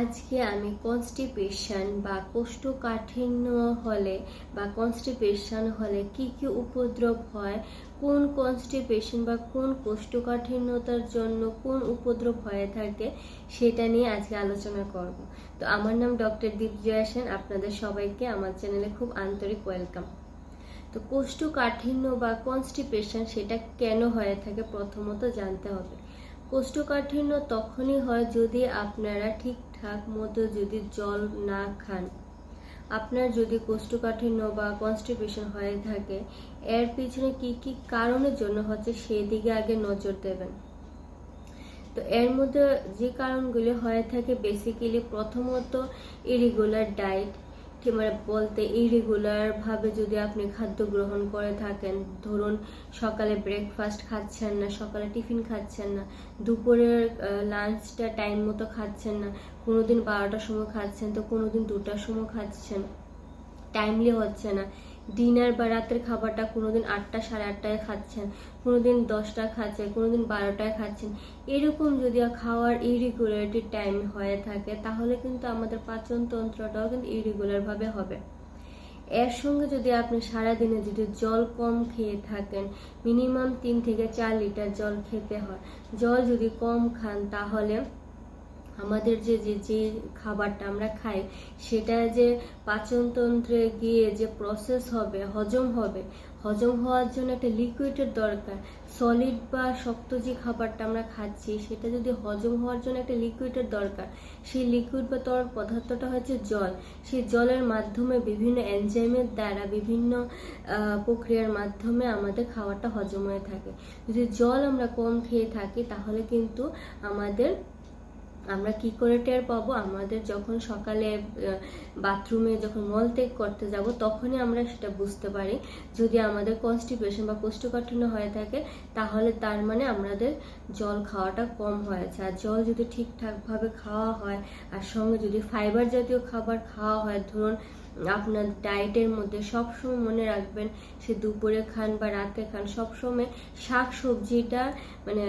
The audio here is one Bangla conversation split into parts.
আজকে আমি কনস্টিপেশন বা কোষ্ঠকাঠিন্য হলে বা কনস্টিপেশন হলে কি কি উপদ্রব হয়, কোন কনস্টিপেশন বা কোন কোষ্ঠকাঠিন্যতার জন্য কোন উপদ্রব হয়ে থাকে সেটা নিয়ে আজকে আলোচনা করব। তো আমার নাম ডক্টর দীপজয়া সেন, আপনাদের সবাইকে আমার চ্যানেলে খুব আন্তরিক ওয়েলকাম তো কোষ্ঠকাঠিন্য বা কনস্টিপেশন সেটা কেন হয়ে থাকে প্রথমত জানতে হবে। কোষ্ঠকাঠিন্য তখনই হয় যদি আপনারা ঠিকঠাক মতো যদি জল না খান। আপনার যদি কোষ্ঠকাঠিন্য বা কনস্টিপেশন হয়ে থাকে, এর পিছনে কি কি কারণের জন্য হচ্ছে সেদিকে আগে নজর দেবেন। তো এর মধ্যে যে কারণগুলি হয়ে থাকে বেসিক্যালি প্রথমত ইরেগুলার ডায়েট মানে বলতে ইরেগুলার ভাবে যদি আপনি খাদ্য গ্রহণ করে থাকেন, ধরুন সকালে ব্রেকফাস্ট খাচ্ছেন না, সকালে টিফিন খাচ্ছেন না, দুপুরের লাঞ্চটা টাইম মতো খাচ্ছেন না, কোনোদিন বারোটার সময় খাচ্ছেন তো কোনোদিন দুটার সময় খাচ্ছেন টাইমলি হচ্ছে না। ডিনার বা রাতের খাবারটা কোনোদিন আটটা সাড়ে আটটায় খাচ্ছেন, কোনোদিন দশটা খাচ্ছেন, কোনোদিন বারোটায় খাচ্ছেন। এরকম যদি খাওয়ার ইরেগুলারিটি টাইম হয়ে থাকে, তাহলে কিন্তু আমাদের পাচন তন্ত্রটাও কিন্তু ইরেগুলারভাবে হবে। এর সঙ্গে যদি আপনি সারাদিনে যদি জল কম খেয়ে থাকেন মিনিমাম তিন থেকে চার লিটার জল খেতে হয়। জল যদি কম খান তাহলে আমাদের যে যে যে খাবারটা আমরা খাই, সেটা যে পাচনতন্ত্রে গিয়ে যে প্রসেস হবে, হজম হবে, হজম হওয়ার জন্য একটা লিকুইডের দরকার। সলিড বা শক্ত যে খাবারটা আমরা খাচ্ছি, সেটা যদি হজম হওয়ার জন্য একটা লিকুইডের দরকার, সেই লিকুইড বা তরল পদার্থটা হচ্ছে জল। সেই জলের মাধ্যমে বিভিন্ন এনজাইমের দ্বারা বিভিন্ন প্রক্রিয়ার মাধ্যমে আমাদের খাবারটা হজম হয়ে থাকে। যদি জল আমরা কম খেয়ে থাকি, তাহলে কিন্তু আমাদের আমরা কি করে টের পাবো? আমাদের যখন সকালে বাথরুমে যখন মল ত্যাগ করতে যাব, তখনই আমরা সেটা বুঝতে পারি। যদি আমাদের কনস্টিপেশন বা কোষ্ঠকাঠিন্য হয়ে থাকে, তাহলে তার মানে আমাদের জল খাওয়াটা কম হয়েছে। আর জল যদি ঠিকঠাকভাবে খাওয়া হয়, আর সঙ্গে যদি ফাইবার জাতীয় খাবার খাওয়া হয়, ধরুন আপনার ডায়েটের মধ্যে সবসময় মনে রাখবেন সে দুপুরে খান বা রাতে খান, সবসময় শাক সবজিটা মানে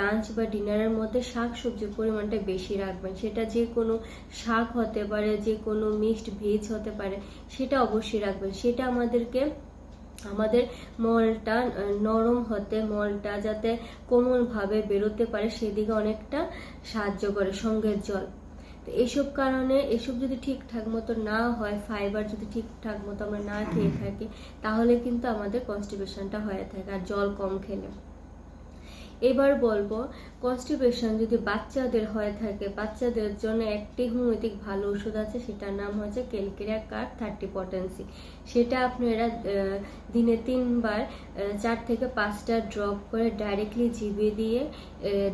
লাঞ্চ বা ডিনারের মধ্যে শাক সবজির পরিমাণটা বেশি রাখবেন। সেটা যে কোনো শাক হতে পারে, যে কোনো মিক্সড ভেজ হতে পারে, সেটা অবশ্যই রাখবেন। সেটা আমাদেরকে, আমাদের মলটা নরম হতে, মলটা যাতে কোমলভাবে বেরোতে পারে, সেদিকে অনেকটা সাহায্য করে সঙ্গের জল। তো এইসব কারণে এসব যদি ঠিকঠাক মতো না হয় ফাইবার যদি ঠিকঠাক মতো আমরা না খেয়ে থাকি, তাহলে কিন্তু আমাদের কনস্টিপেশনটা হয়ে থাকে আর জল কম খেলে। এবার বলব কনস্টিপেশন যদি বাচ্চাদের হয়ে থাকে, বাচ্চাদের জন্য একটি হোমিওপ্যাথিক ভালো ওষুধ আছে, সেটার নাম হচ্ছে কেলকেরিয়া কার থার্টি পটেন্সি। সেটা আপনারা দিনে তিনবার চার থেকে পাঁচটা ড্রপ করে ডাইরেক্টলি জিভে দিয়ে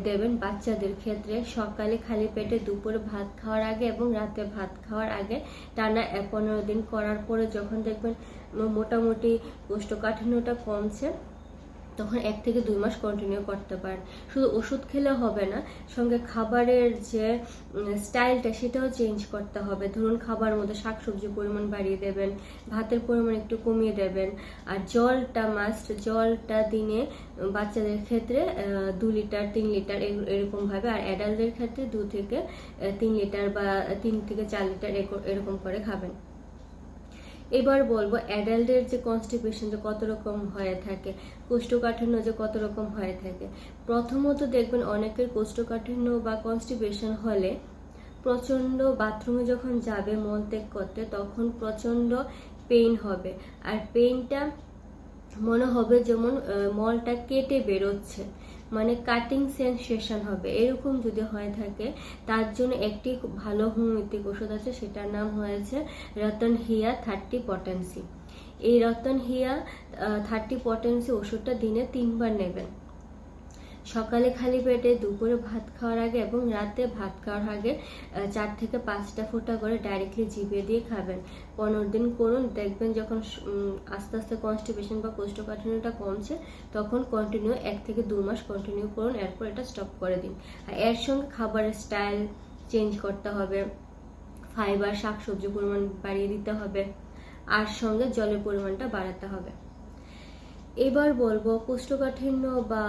দেবেন বাচ্চাদের ক্ষেত্রে। সকালে খালি পেটে দুপুরে ভাত খাওয়ার আগে এবং রাতে ভাত খাওয়ার আগে টানা পনেরো দিন করার পরে যখন দেখবেন মোটামুটি কোষ্ঠকাঠিন্যটা কমছে তখন এক থেকে দুই মাস কন্টিনিউ করতে পারেন। শুধু ওষুধ খেলে হবে না, সঙ্গে খাবারের যে স্টাইলটা সেটাও চেঞ্জ করতে হবে। ধরুন খাবার মধ্যে শাকসবজির পরিমাণ বাড়িয়ে দেবেন, ভাতের পরিমাণ একটু কমিয়ে দেবেন, আর জলটা মাস্ট জলটা দিনে বাচ্চাদের ক্ষেত্রে দু লিটার, তিন লিটার এরকমভাবে আর অ্যাডাল্টদের ক্ষেত্রে দু থেকে তিন লিটার বা, তিন থেকে চার লিটার এরকম করে খাবেন। এবার বলব অ্যাডাল্টের যে কনস্টিপেশন যে কত রকম হয়ে থাকে, কোষ্ঠকাঠিন্য যে কত রকম হয়ে থাকে, প্রথমত দেখবেন অনেকের কোষ্ঠকাঠিন্য বা কনস্টিপেশন হলে প্রচণ্ড বাথরুমে যখন যাবে মলত্যাগ করতে, তখন প্রচণ্ড পেইন হবে। আর পেইনটা মনে হবে যেমন মলটা কেটে বেরোচ্ছে। মানে কাটিং সেন্সেশন হবে। এরকম যদি হয়ে থাকে, তার জন্য একটি ভালো হোমিওপ্যাথিক ওষুধ আছে, সেটার নাম হয়েছে রতন হিয়া থার্টি পটেন্সি এই রতন হিয়া থার্টি পটেন্সি ওষুধটা দিনে তিনবার নেবেন। সকালে খালি পেটে দুপুরে ভাত খাওয়ার আগে এবং রাতে ভাত খাওয়ার আগে চার থেকে পাঁচটা ফোঁটা করে ডাইরেক্টলি জিভে দিয়ে খাবেন। পনেরো দিন করুন, দেখবেন যখন আস্তে আস্তে কনস্টিপেশন বা কোষ্ঠকাঠিন্যটা কমছে, তখন কন্টিনিউ এক থেকে দু মাস কন্টিনিউ করুন, এরপর এটা স্টপ করে দিন। আর এর সঙ্গে খাবারের স্টাইল চেঞ্জ করতে হবে ফাইবার শাক সবজি পরিমাণ বাড়িয়ে দিতে হবে, আর সঙ্গে জলের পরিমাণটা বাড়াতে হবে। এবার বলব কোষ্ঠকাঠিন্য বা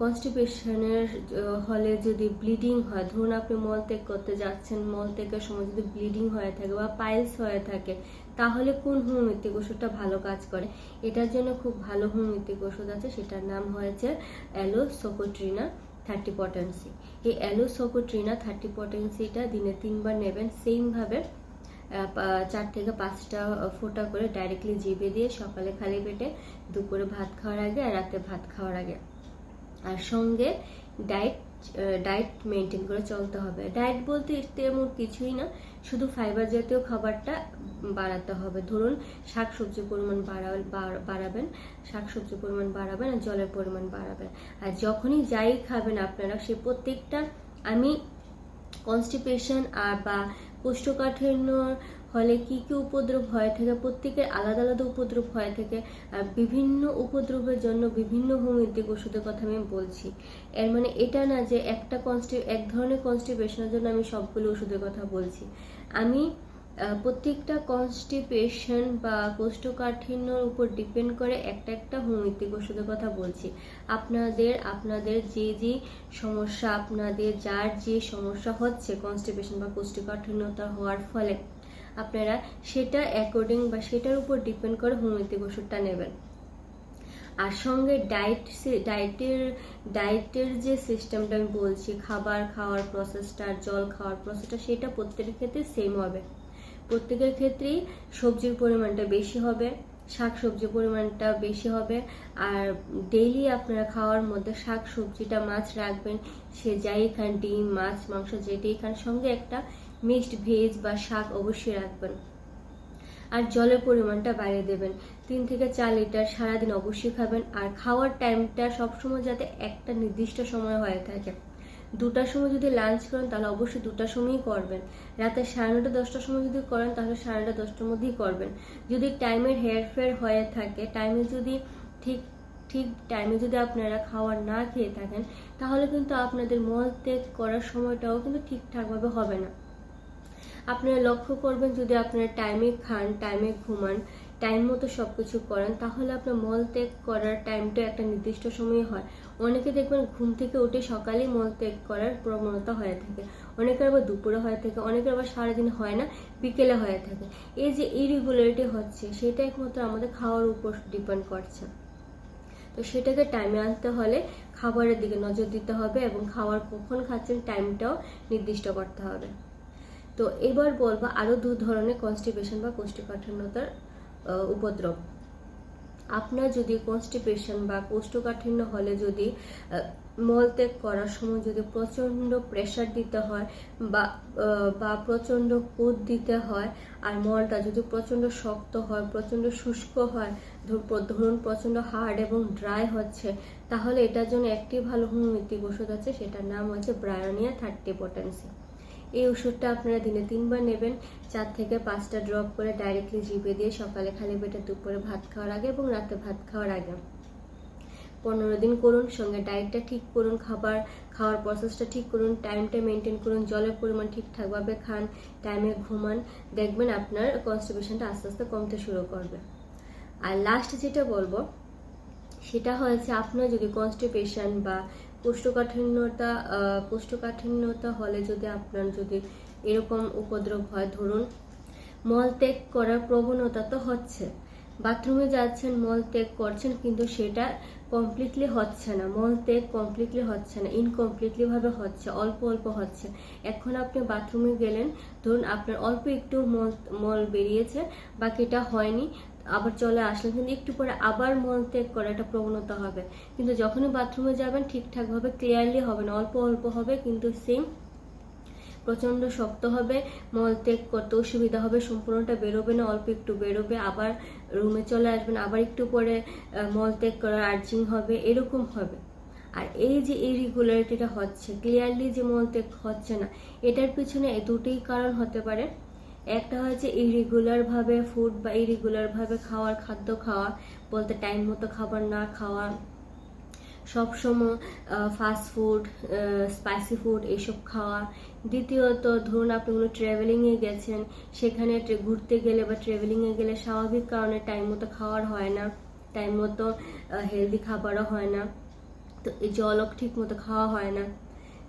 কনস্টিপেশনের হলে যদি ব্লিডিং হয়, ধরুন আপনি মল ত্যাগ করতে যাচ্ছেন, মল ত্যাগের সময় যদি ব্লিডিং হয়ে থাকে বা পাইলস হয়ে থাকে, তাহলে কোন হোমিওপ্যাথিক ওষুধটা ভালো কাজ করে? এটার জন্য খুব ভালো হোমিওপ্যাথিক ওষুধ আছে, সেটার নাম হয়েছে অ্যালোসোকোট্রিনা থার্টি পটেন্সি এই অ্যালোসোকোট্রিনা থার্টি পটেন্সিটা দিনে তিনবার নেবেন সেমভাবে চার থেকে পাঁচটা ফোঁটা করে ডাইরেক্টলি জিভে দিয়ে সকালে খালি পেটে দুপুরে ভাত খাওয়ার আগে আর রাতে ভাত খাওয়ার আগে। আর সঙ্গে ডায়েট ডায়েট মেনটেন করে চলতে হবে। ডায়েট বলতে তেমন কিছুই না, শুধু ফাইবার জাতীয় খাবারটা বাড়াতে হবে। ধরুন শাক সবজির পরিমাণ বাড়াবেন শাক সবজির পরিমাণ বাড়াবেন আর জলের পরিমাণ বাড়াবেন। আর যখনই যাই খাবেন আপনারা, সে প্রত্যেকটা, আমি কনস্টিপেশন আর বা কোষ্ঠকাঠিন্য হলে কি কি উপদ্রব হয়ে থাকে, প্রত্যেকের আলাদা আলাদা উপদ্রব হয়ে থাকে আর বিভিন্ন উপদ্রবের জন্য বিভিন্ন হোমিওপ্যাথিক ওষুধের কথা আমি বলছি। এর মানে এটা না যে একটা কনস্টি এক ধরনের কনস্টিপেশনের জন্য আমি সবগুলো ওষুধের কথা বলছি। আমি প্রত্যেকটা কনস্টিপেশন বা কোষ্ঠকাঠিন্যর উপর ডিপেন্ড করে একটা একটা হোমিওপ্যাথিক ওষুধের কথা বলছি। আপনাদের আপনাদের যে যে সমস্যা, আপনাদের যার যে সমস্যা হচ্ছে কনস্টিপেশন বা কোষ্ঠকাঠিন্যতা হওয়ার ফলে, আপনারা সেটা অ্যাকর্ডিং বা সেটার উপর ডিপেন্ড করে হোমিওপ্যাথিক ওষুধটা নেবেন। আর সঙ্গে ডায়েট ডায়েটের ডায়েটের যে সিস্টেমটা আমি বলছি, খাবার খাওয়ার প্রসেসটা জল খাওয়ার প্রসেসটা সেটা প্রত্যেকের ক্ষেত্রে সেম হবে। প্রত্যেকের ক্ষেত্রেই সবজির পরিমাণটা বেশি হবে শাক সবজির পরিমাণটা বেশি হবে, আর ডেইলি আপনারা খাওয়ার মধ্যে শাক সবজিটা মাছ রাখবেন, সে যাই খান ডিম, মাছ, মাংস, যেটাই খান, সঙ্গে একটা মিক্সড ভেজ বা শাক অবশ্যই রাখবেন। আর জলের পরিমাণটা বাড়িয়ে দেবেন। তিন থেকে চার লিটার সারাদিন অবশ্যই খাবেন। আর খাওয়ার টাইমটা সবসময় যাতে একটা নির্দিষ্ট সময় হয়ে থাকে। দুটার সময় যদি লাঞ্চ করেন, তাহলে অবশ্যই দুটার সময়ই করবেন। রাতে সাড়ে নটা দশটার সময় যদি করেন, তাহলে সাড়ে নটা দশটার মধ্যেই করবেন। যদি টাইমের হেয়ারফেয়ার হয়ে থাকে টাইমে যদি ঠিক ঠিক টাইমে যদি আপনারা খাওয়ার না খেয়ে থাকেন, তাহলে কিন্তু আপনাদের মল ত্যাগ করার সময়টাও কিন্তু ঠিকঠাকভাবে হবে না। আপনারা লক্ষ্য করবেন, যদি আপনারা টাইমে খান টাইমে ঘুমান টাইম মতো সব কিছু করেন, তাহলে আপনার মল ত্যাগ করার টাইমটা একটা নির্দিষ্ট সময়ে হয়। অনেকে দেখবেন ঘুম থেকে উঠে সকালেই মল ত্যাগ করার প্রবণতা হয়ে থাকে। অনেকের আবার দুপুরে হয়ে থাকে, অনেকের আবার সারাদিন হয় না, বিকেলে হয়ে থাকে। এই যে ইরেগুলারিটি হচ্ছে, সেটা একমাত্র আমাদের খাওয়ার উপর ডিপেন্ড করছে। তো সেটাকে টাইমে আনতে হলে খাবারের দিকে নজর দিতে হবে এবং খাবার কখন খাচ্ছেন টাইমটাও নির্দিষ্ট করতে হবে। তো এবার বলব আরও দু ধরনের কনস্টিপেশন বা কোষ্ঠকাঠিন্যতার উপদ্রব। আপনার যদি কনস্টিপেশন বা কোষ্ঠকাঠিন্য হলে যদি মলত্যাগ করার সময় যদি প্রচণ্ড প্রেশার দিতে হয় বা বা প্রচণ্ড কোদ দিতে হয় আর মলটা যদি প্রচণ্ড শক্ত হয়, প্রচণ্ড শুষ্ক হয় ধরুন প্রচণ্ড হার্ড এবং ড্রাই হচ্ছে, তাহলে এটার জন্য একটি ভালো হোমিওপ্যাথিক ওষুধ আছে, সেটার নাম হচ্ছে ব্রায়োনিয়া থার্টি পটেন্সি এই ওষুধটা আপনারা দিনে তিনবার নেবেন। চার থেকে পাঁচটা ড্রপ করে ডাইরেক্টলি জিভে দিয়ে সকালে খালি পেটে দুপুরে ভাত খাওয়ার আগে এবং রাতে ভাত খাওয়ার আগে। পনেরো দিন করুন, সঙ্গে ডায়েটটা ঠিক করুন, খাবার খাওয়ার প্রসেসটা ঠিক করুন টাইমটা মেনটেন করুন, জলের পরিমাণ ঠিকঠাকভাবে খান টাইমে ঘুমান, দেখবেন আপনার কনস্টিপেশনটা আস্তে আস্তে কমতে শুরু করবে। আর লাস্ট যেটা বলব, সেটা হয়েছে আপনার যদি কনস্টিপেশন বা কোষ্ঠকাঠিন্যতা কোষ্ঠকাঠিন্যতা হলে যদি আপনার যদি এরকম উপদ্রব হয়, ধরুন মল ত্যাগ করার প্রবণতা তো হচ্ছে। বাথরুমে যাচ্ছেন, মল ত্যাগ করছেন, কিন্তু সেটা কমপ্লিটলি হচ্ছে না। মল ত্যাগ কমপ্লিটলি হচ্ছে না ইনকমপ্লিটলি ভাবে হচ্ছে, অল্প অল্প হচ্ছে। এখন আপনি বাথরুমে গেলেন, ধরুন আপনার অল্প একটু মল মল বেরিয়েছে, বাকিটা হয়নি আবার চলে আসলেন কিন্তু একটু পরে আবার মল ত্যাগ করার একটা প্রবণতা হবে। কিন্তু যখনই বাথরুমে যাবেন ঠিকঠাকভাবে ক্লিয়ারলি হবে না, অল্প অল্প হবে, কিন্তু সেম প্রচণ্ড শক্ত হবে মল ত্যাগ করতে অসুবিধা হবে, সম্পূর্ণটা বেরোবে না, অল্প একটু বেরোবে, আবার রুমে চলে আসবেন, আবার একটু পরে মল ত্যাগ করার আর্জিং হবে, এরকম হবে। আর এই যে এই ইরেগুলারিটিটা হচ্ছে ক্লিয়ারলি যে মল ত্যাগ হচ্ছে না, এটার পিছনে দুটোই কারণ হতে পারে। একটা হচ্ছে ইরেগুলারভাবে ফুড বা ইরেগুলারভাবে খাওয়ার খাদ্য খাওয়া, বলতে টাইম মতো খাবার না খাওয়া, সবসময় ফাস্ট ফুড স্পাইসি ফুড এইসব খাওয়া। দ্বিতীয়ত, ধরুন আপনি কোনো ট্রাভেলিংয়ে গেছেন, সেখানে ঘুরতে গেলে বা ট্রাভেলিংয়ে গেলে স্বাভাবিক কারণে টাইম মতো খাওয়ার হয় না টাইম মতো হেলদি খাবারও হয় না, তো এই জলও ঠিক মতো খাওয়া হয় না।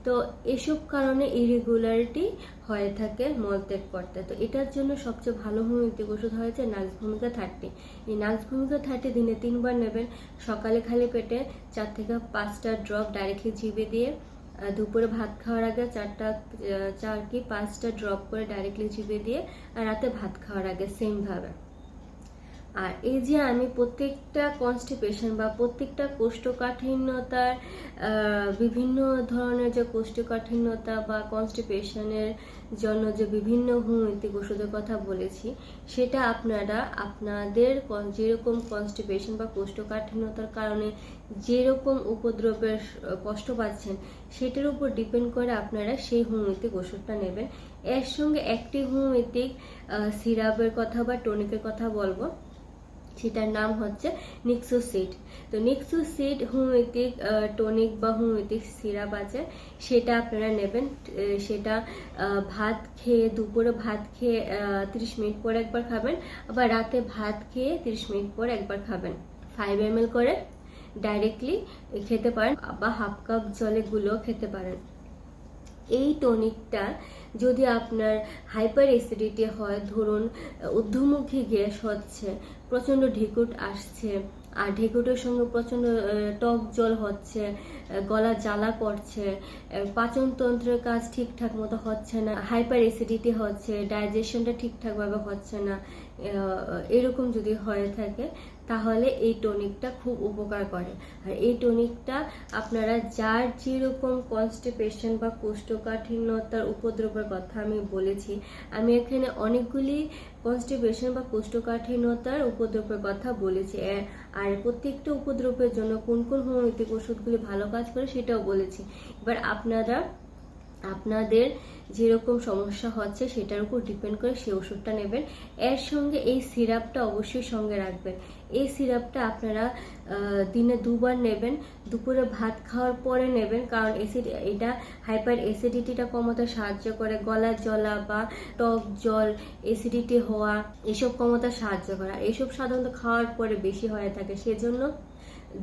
তো এসব কারণে ইরেগুলারিটি হয়ে থাকে মলত্যাগ করতে। তো এটার জন্য সবচেয়ে ভালো হোমিওপ্যাথিক ওষুধ হয়েছে নাক্স ভূমিকা থার্টি এই নাক্স ভূমিকা থার্টি দিনে তিনবার নেবেন। সকালে খালি পেটে চার থেকে পাঁচটা ড্রপ ডাইরেক্টলি জিভে দিয়ে দুপুরে ভাত খাওয়ার আগে চারটা চার কি পাঁচটা ড্রপ করে ডাইরেক্টলি জিভে দিয়ে, আর রাতে ভাত খাওয়ার আগে সেমভাবে আর এই যে আমি প্রত্যেকটা কনস্টিপেশন বা প্রত্যেকটা কোষ্ঠকাঠিন্যতার বিভিন্ন ধরনের যে কোষ্ঠকাঠিন্যতা বা কনস্টিপেশনের জন্য যে বিভিন্ন হোমিওপ্যাথিক ওষুধের কথা বলেছি, সেটা আপনারা আপনাদের যেরকম কনস্টিপেশন বা কোষ্ঠকাঠিন্যতার কারণে যেরকম উপদ্রবের কষ্ট পাচ্ছেন, সেটার উপর ডিপেন্ড করে আপনারা সেই হোমিওপ্যাথিক ওষুধটা নেবেন। এর সঙ্গে একটি হোমিওপ্যাথিক সিরাপের কথা বা টনিকের কথা বলব। সেটার নাম হচ্ছে নিক্সোসিড। তো নিক্সোসিড হোমিওপ্যাথিক টনিক বা হোমিওপ্যাথিক সিরাপ আছে, সেটা আপনারা নেবেন। সেটা ভাত খেয়ে, দুপুরে ভাত খেয়ে তিরিশ মিনিট পর একবার খাবেন, আবার রাতে ভাত খেয়ে তিরিশ মিনিট পর একবার খাবেন। ফাইভ এম করে ডাইরেক্টলি খেতে পারেন, বা হাফ কাপ জলে গুলো খেতে পারেন। এই টনিকটা যদি আপনার হাইপার অ্যাসিডিটি হয়, ধরুন, ঊর্ধ্বমুখী গ্যাস হচ্ছে, প্রচণ্ড ঢেকুট আসছে, আর ঢেকুটের সঙ্গে প্রচণ্ড টক জল হচ্ছে গলা জ্বালা করছে পাচনতন্ত্রের কাজ ঠিকঠাক মতো হচ্ছে না, হাইপার অ্যাসিডিটি হচ্ছে, ডাইজেশনটা ঠিকঠাকভাবে হচ্ছে না এরকম যদি হয়ে থাকে তাহলে এই টনিকটা খুব উপকার করে। আর এই টনিকটা আপনারা যার যেরকম কনস্টিপেশন বা কোষ্ঠকাঠিন্যতার উপদ্রবের কথা আমি বলেছি, আমি এখানে অনেকগুলি কনস্টিপেশন বা কোষ্ঠকাঠিন্যতার উপদ্রবের কথা বলেছি। আর প্রত্যেকটা উপদ্রবের জন্য কোন কোন হোমিওপ্যাথিক ওষুধগুলি ভালো কাজ করে সেটাও বলেছি। এবার আপনারা আপনাদের যেরকম সমস্যা হচ্ছে সেটার উপর ডিপেন্ড করে সেই ওষুধটা নেবেন। এর সঙ্গে এই সিরাপটা অবশ্যই সঙ্গে রাখবেন। এই সিরাপটা আপনারা দিনে দুবার নেবেন, দুপুরে ভাত খাওয়ার পরে নেবেন, কারণ এসিড এটা হাইপার অ্যাসিডিটিটা কমাতে সাহায্য করে। গলা জলা বা টক জল অ্যাসিডিটি হওয়া, এসব কমাতে সাহায্য করে। এসব সাধারণত খাওয়ার পরে বেশি হয়ে থাকে। সেজন্য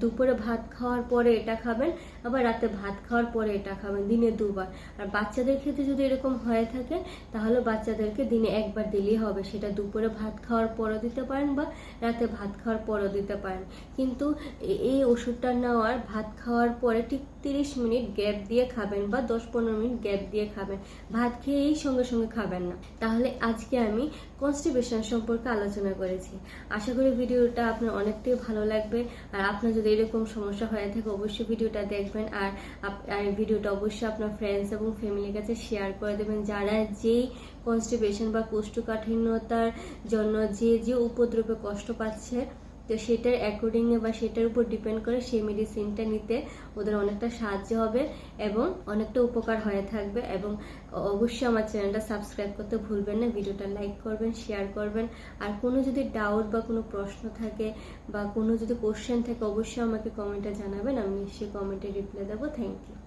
দুপুরে ভাত খাওয়ার পরে এটা খাবেন। আবার রাতে ভাত খাওয়ার পরে এটা খাবেন, দিনে দুবার। আর বাচ্চাদের ক্ষেত্রে যদি এরকম হয়ে থাকে, তাহলে বাচ্চাদেরকে দিনে একবার দিলেই হবে। সেটা দুপুরে ভাত খাওয়ার পরও দিতে পারেন বা রাতে ভাত খাওয়ার পরও দিতে পারেন। কিন্তু এই ওষুধটা নেওয়ার, ভাত খাওয়ার পরে ঠিক তিরিশ মিনিট গ্যাপ দিয়ে খাবেন বা দশ পনেরো মিনিট গ্যাপ দিয়ে খাবেন। ভাত খেয়েই সঙ্গে সঙ্গে খাবেন না। তাহলে আজকে আমি কনস্টিপেশন সম্পর্কে আলোচনা করেছি। আশা করি ভিডিওটা আপনার অনেকটাই ভালো লাগবে। আর আপনার যদি এরকম সমস্যা হয়ে থাকে, অবশ্যই ভিডিওটা দেখবেন। আর আপ- আর ভিডিওটা অবশ্যই আপনার ফ্রেন্ডস এবং ফ্যামিলির কাছে শেয়ার করে দেবেন। যারা যেই কনস্টিপেশন বা কোষ্ঠকাঠিন্যতার জন্য যে যে উপদ্রবে কষ্ট পাচ্ছে তো সেটার অ্যাকর্ডিংয়ে বা সেটার উপর ডিপেন্ড করে সেই মেডিসিনটা নিতে ওদের অনেকটা সাহায্য হবে এবং অনেকটা উপকার হয়ে থাকবে এবং অবশ্যই আমার চ্যানেলটা সাবস্ক্রাইব করতে ভুলবেন না ভিডিওটা লাইক করবেন শেয়ার করবেন। আর কোনো যদি ডাউট বা কোনো প্রশ্ন থাকে বা কোনো যদি কোশ্চেন থাকে, অবশ্যই আমাকে কমেন্টে জানাবেন, আমি নিশ্চয়ই কমেন্টে রিপ্লাই দেবো। Thank you